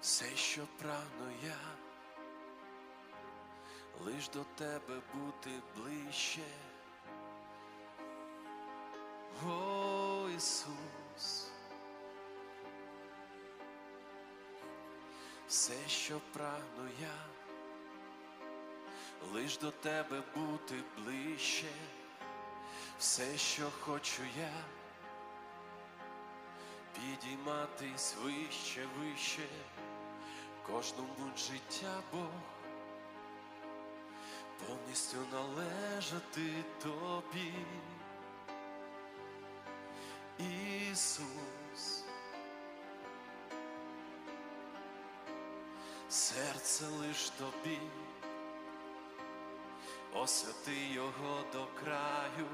все, що прагну я, лиш до тебе бути ближче. О Ісус, все, що прагну я, лиш до тебе бути ближче, все, що хочу я, підійматись вище, вище, кожному життя Бог, повністю належати тобі. Ісус, серце лиш тобі, освяти його до краю,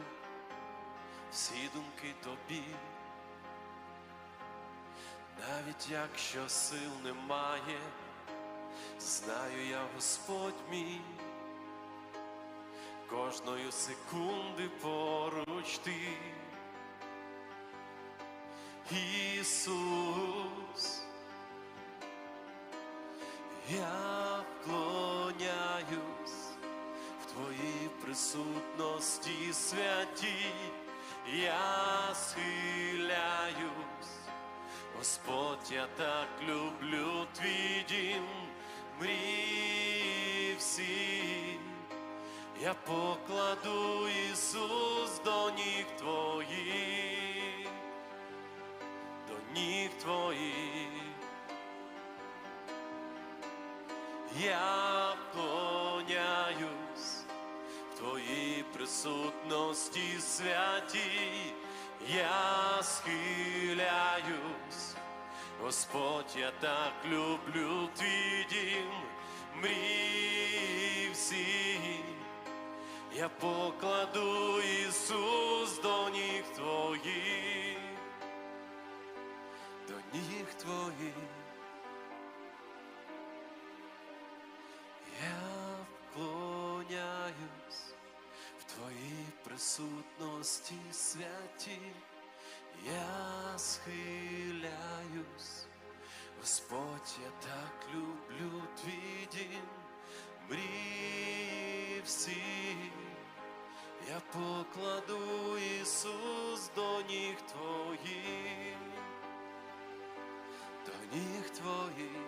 всі думки тобі, навіть якщо сил немає, знаю я Господь мій, кожної секунди поруч ти. Ісус, я вклоняюсь в Твоїй присутності святій, я схиляюсь, Господь, я так люблю твій дім, мрії всі, я покладу Ісус до ніг Твоїх до ніг твоїх. Я вклоняюсь в твоїй присутності святій, я схиляюсь, Господь, я так люблю твій дім, мрії всі, я покладу Ісус до ніг твоїх до ніг твоїх. Я вклоняюсь в твоїй присутності святі, я схиляюсь, Господь, я так люблю твій дім, мрії всі, я покладу Ісус до ніг твоїх до ніг твоїх.